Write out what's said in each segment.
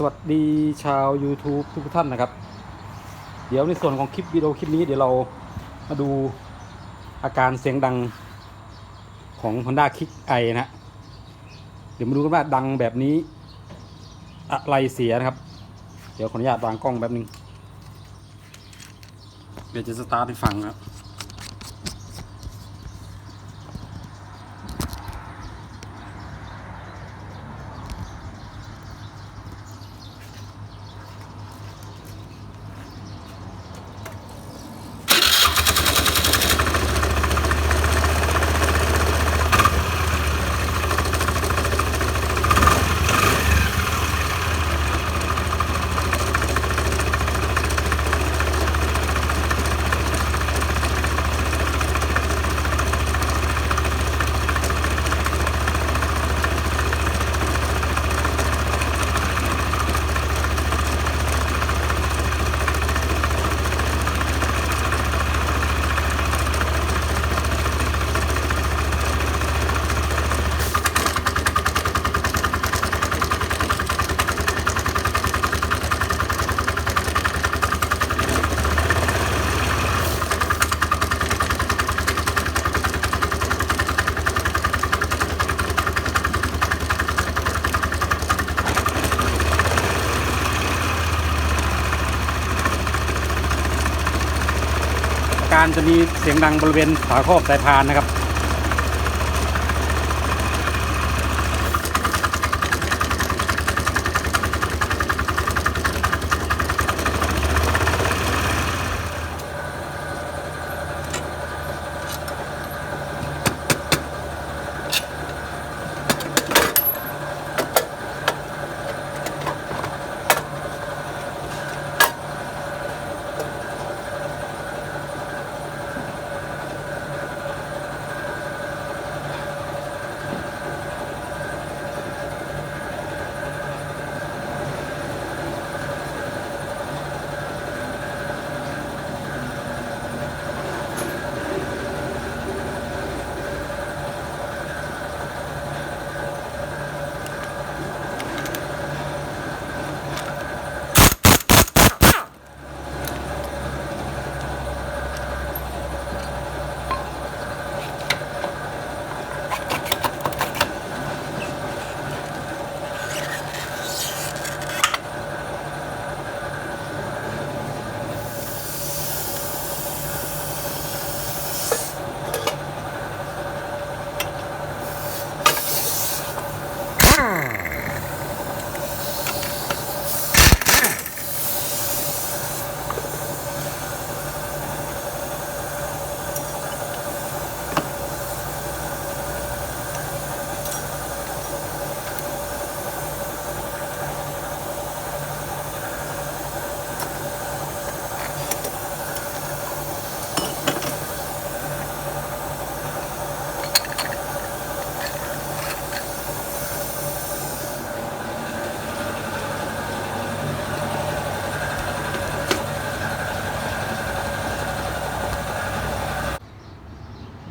สวัสดีชาว YouTube ทุกท่านนะครับ เดี๋ยวในส่วนของคลิปวิดีโอคลิปนี้เดี๋ยวเรามาดูอาการเสียงดังของ Honda Kick i นะฮะเดี๋ยวมาดูกันว่าดังแบบนี้ อะไรเสียนะครับ เดี๋ยวขออนุญาตวางกล้องแป๊บนึง เดี๋ยวจะสตาร์ทให้ฟังนะ การจะมีเสียงดังบริเวณฝาครอบสายพานนะครับ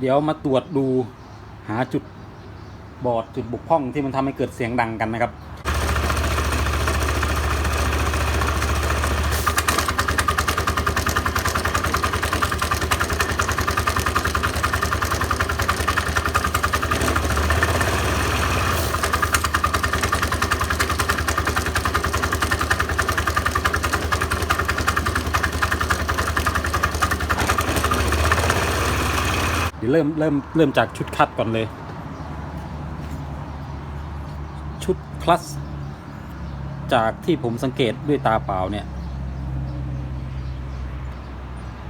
ดี๋ยวมาตรวจดูหาจุดบอดจุดบกพร่องที่มันทำให้เกิดเสียงดังกันนะครับ เริ่มเริ่มเริ่มจากชุดคัดก่อนเลย ชุดคลัสจากที่ผมสังเกตด้วยตาเปล่าเนี่ย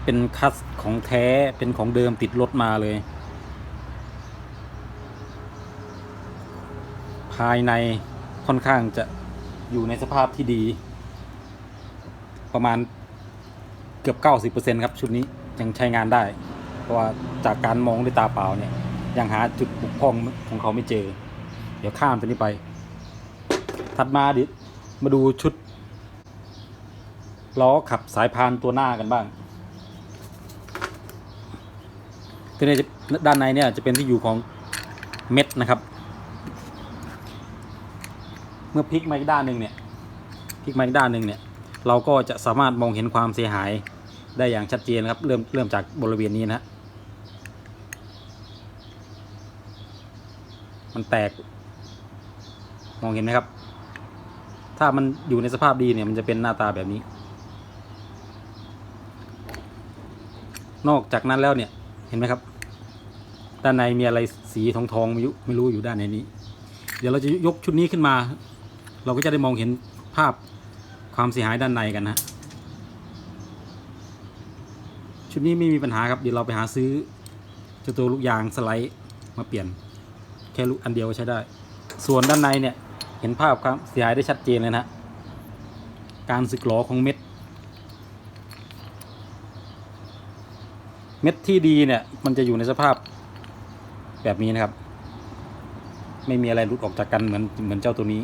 เป็นคัสของแท้เป็นของเดิมติดรถมาเลย ภายในค่อนข้างจะอยู่ในสภาพที่ดี ประมาณเกือบ 90%ครับ ชุดนี้ยังใช้งานได้ เพราะว่าจากการมองด้วยตาเปล่าเนี่ยยังหาจุดบุกพร่องของเขาไม่เจอ เดี๋ยวข้ามตัวนี้ไป ถัดมาดิมาดูชุดล้อขับสายพานตัวหน้ากันบ้างตัวนี้ด้านในเนี่ยจะเป็นที่อยู่ของเม็ดนะครับ เมื่อพลิกมาอีกด้านหนึ่งเนี่ยพลิกมาอีกด้านหนึ่งเนี่ย เราก็จะสามารถมองเห็นความเสียหายได้อย่างชัดเจนครับ เริ่มเริ่มจากบริเวณนี้นะฮะ มันแตก มองเห็นไหมครับ ถ้ามันอยู่ในสภาพดีเนี่ย มันจะเป็นหน้าตาแบบนี้ นอกจากนั้นแล้วเนี่ย เห็นไหมครับ ด้านในมีอะไรสีทองทองไม่รู้ไม่รู้อยู่ด้านในนี้ เดี๋ยวเราจะยกชุดนี้ขึ้นมา เราก็จะได้มองเห็นภาพความเสียหายด้านในกันนะชุดนี้ไม่มีปัญหาครับ เดี๋ยวเราไปหาซื้อเจ้าตัวลูกยางสไลด์มาเปลี่ยน ค่ลูกอันเดียวก็ใช้ได้ ส่วนด้านในเนี่ยเห็นภาพความเสียหายได้ชัดเจนเลยนะการสึกหรอของเม็ด เม็ดที่ดีเนี่ยมันจะอยู่ในสภาพแบบนี้นะครับ ไม่มีอะไรหลุดออกจากกันเหมือนเหมือนเจ้าตัวนี้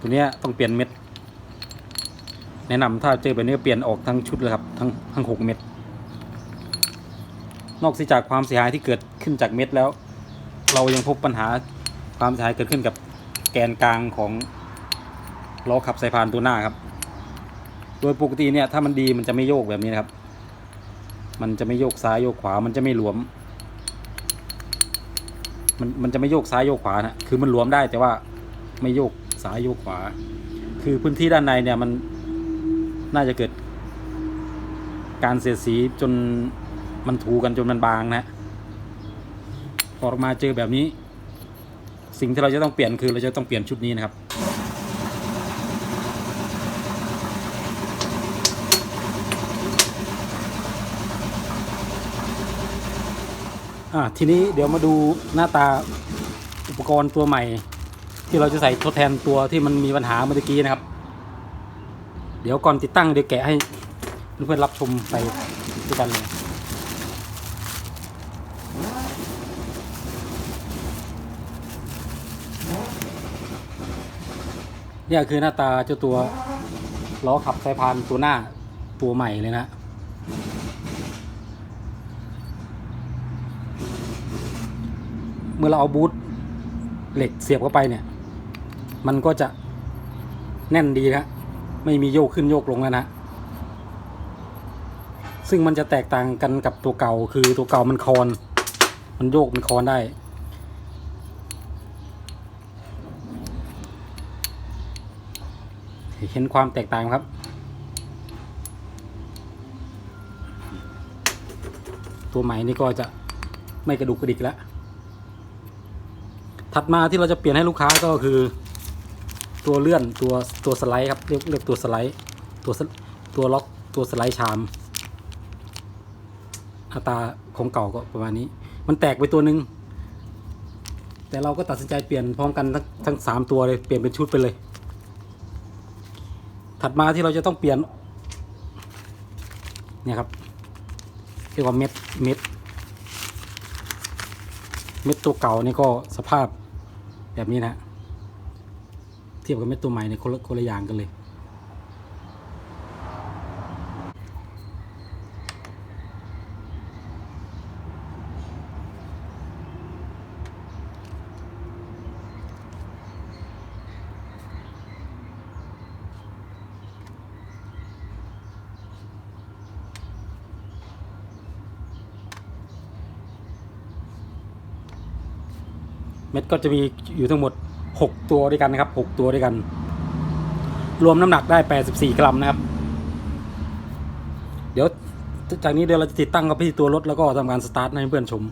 ตัวเนี้ยต้องเปลี่ยนเม็ด แนะนำถ้าเจอแบบนี้เปลี่ยนออกทั้งชุดเลยครับ ทั้งทั้งหกเม็ด นอกจากความเสียหายที่เกิดขึ้นจากเม็ดแล้ว เรายังพบปัญหาความเสียหายเกิดขึ้นกับแกนกลางของล้อขับสายพานตัวหน้าครับ โดยปกติเนี่ยถ้ามันดีมันจะไม่โยกแบบนี้นะครับ มันจะไม่โยกซ้ายโยกขวา มันจะไม่หลวม มันมันจะไม่โยกซ้ายโยกขวานะคือมันหลวมได้แต่ว่าไม่โยกซ้ายโยกขวา คือพื้นที่ด้านในเนี่ยมันน่าจะเกิดการเสียดสีจน มันถูกันจนมันบางนะพออกมาเจอแบบนี้ สิ่งที่เราจะต้องเปลี่ยนคือเราจะต้องเปลี่ยนชุดนี้นะครับอะทีนี้เดี๋ยวมาดูหน้าตาอุปกรณ์ตัวใหม่ ที่เราจะใส่ทดแทนตัวที่มันมีปัญหาเมื่อกี้นะครับ เดี๋ยวก่อนติดตั้งเดี๋ยวแกะให้เพื่อนๆรับชมไปด้วยกันเลย เนี่ยคือหน้าตาเจ้าตัวล้อขับสายพานตัวหน้าตัวใหม่เลยนะ เมื่อเราเอาบูทเหล็กเสียบเข้าไปเนี่ย มันก็จะแน่นดีนะไม่มีโยกขึ้นโยกลงแล้วนะ ซึ่งมันจะแตกต่างกันกับตัวเก่าคือตัวเก่ามันคอน มันโยกมันคอนได้ เห็นความแตกต่างครับ ตัวใหม่นี่ก็จะไม่กระดุกกระดิกแล้ว ถัดมาที่เราจะเปลี่ยนให้ลูกค้าก็คือ ตัวเลื่อนตัวตัวสไลด์ครับเรียกเรียกตัวสไลด์ตัวตัวล็อกตัวสไลด์ชามอัตราของเก่าก็ประมาณนี้ มันแตกไปตัวหนึ่งแต่เราก็ตัดสินใจเปลี่ยนพร้อมกันทั้งทั้งสามตัวเลยเปลี่ยนเป็นชุดไปเลย ถัดมาที่เราจะต้องเปลี่ยน เนี่ยครับเรียกว่าเม็ดเม็ด เม็ดตัวเก่านี่ก็สภาพแบบนี้นะ เทียบกับเม็ดตัวใหม่ในคนละคนละอย่างกันเลย เม็ดก็จะมีอยู่ทั้งหมด 6 ตัวด้วยกันนะครับ 6 ตัวด้วยกัน รวมน้ำหนักได้ 84 กรัมนะครับ เดี๋ยวจากนี้เดี๋ยวเราจะติดตั้งกับพี่ตัวรถแล้วก็ทำการสตาร์ทให้เพื่อนชม